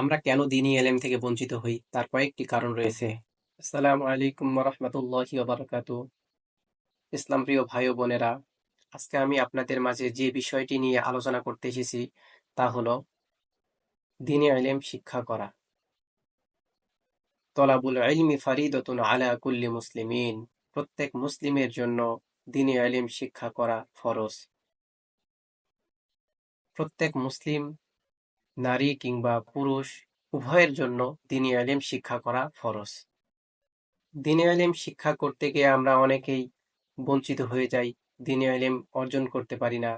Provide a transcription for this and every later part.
আমরা কেন দিনী এলেম থেকে বঞ্চিত হই? তার কয়েকটি কারণ রয়েছে। আসসালামু আলাইকুম রহমতুল্লাহি বারাকাতু ইসলাম প্রিয় ভাই বোনেরা, আজকে আমি আপনাদের মাঝে যে বিষয়টি নিয়ে আলোচনা করতে এসেছি তা হলো দিনে এলেম শিক্ষা করা। তলাবুল ইলমি ফারিদতুন আলা কুল্লি মুসলিমিন। প্রত্যেক মুসলিমের জন্য দিনে এলেম শিক্ষা করা ফরজ। প্রত্যেক মুসলিম নারী কিংবা পুরুষ, উভয়ের জন্য দিনী আলিম শিক্ষা করা ফরজ। দিনী আলিম শিক্ষা করতে গিয়ে আমরা অনেকেই বঞ্চিত হয়ে যাই, দিনী আলিম অর্জন করতে পারি না,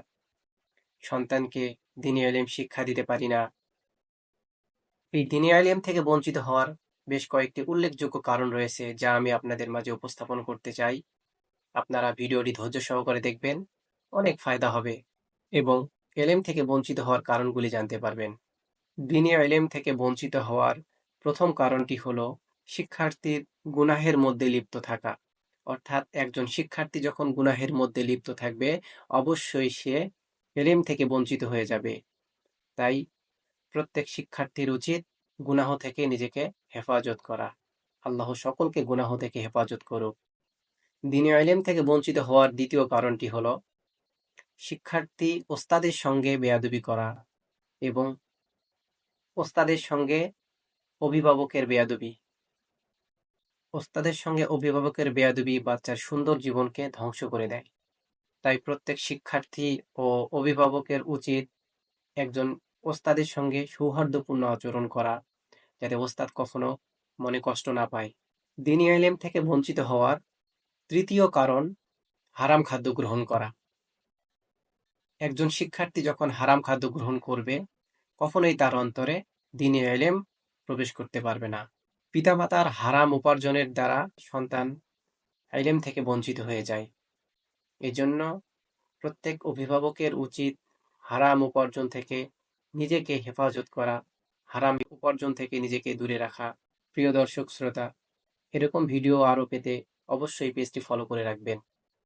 সন্তানকে দিনী আলিম শিক্ষা দিতে পারি না। এই দিনী আলিম থেকে বঞ্চিত হওয়ার বেশ কয়েকটি উল্লেখযোগ্য কারণ রয়েছে, যা আমি আপনাদের মাঝে উপস্থাপন করতে চাই। আপনারা ভিডিওটি ধৈর্য সহকারে দেখবেন, অনেক ফায়দা হবে এবং এলেম থেকে বঞ্চিত হওয়ার কারণগুলি জানতে পারবেন। দিনী এলেম থেকে বঞ্চিত হওয়ার প্রথম কারণটি হলো শিক্ষার্থীর গুনাহের মধ্যে লিপ্ত থাকা। অর্থাৎ একজন শিক্ষার্থী যখন গুনাহের মধ্যে লিপ্ত থাকবে, অবশ্যই সে এলেম থেকে বঞ্চিত হয়ে যাবে। তাই প্রত্যেক শিক্ষার্থীর উচিত গুনাহ থেকে নিজেকে হেফাজত করা। আল্লাহ সকলকে গুনাহ থেকে হেফাজত করুক। দিনে এলেম থেকে বঞ্চিত হওয়ার দ্বিতীয় কারণটি হলো শিক্ষার্থী ওস্তাদের সঙ্গে বেয়াদবি করা এবং ওস্তাদের সঙ্গে অভিভাবকের বেয়াদবি। ওস্তাদের সঙ্গে অভিভাবকের বেয়াদবি বাচ্চার সুন্দর জীবনকে ধ্বংস করে দেয়। তাই প্রত্যেক শিক্ষার্থী ও অভিভাবকের উচিত একজন ওস্তাদের সঙ্গে সৌহার্দ্যপূর্ণ আচরণ করা, যাতে ওস্তাদ কখনো মনে কষ্ট না পায়। দিনী আইলেম থেকে বঞ্চিত হওয়ার তৃতীয় কারণ, হারাম খাদ্য গ্রহণ করা। একজন শিক্ষার্থী যখন হারাম খাদ্য গ্রহণ করবে কখনোই তার অন্তরে দিনে এলেম প্রবেশ করতে পারবে না। পিতামাতার হারাম উপার্জনের দ্বারা সন্তান এলেম থেকে বঞ্চিত হয়ে যায়। এজন্য প্রত্যেক অভিভাবকের উচিত হারাম উপার্জন থেকে নিজেকে হেফাজত করা, হারাম উপার্জন থেকে নিজেকে দূরে রাখা। প্রিয় দর্শক, শ্রোতা, এরকম ভিডিও আরও পেতে অবশ্যই পেজটি ফলো করে রাখবেন।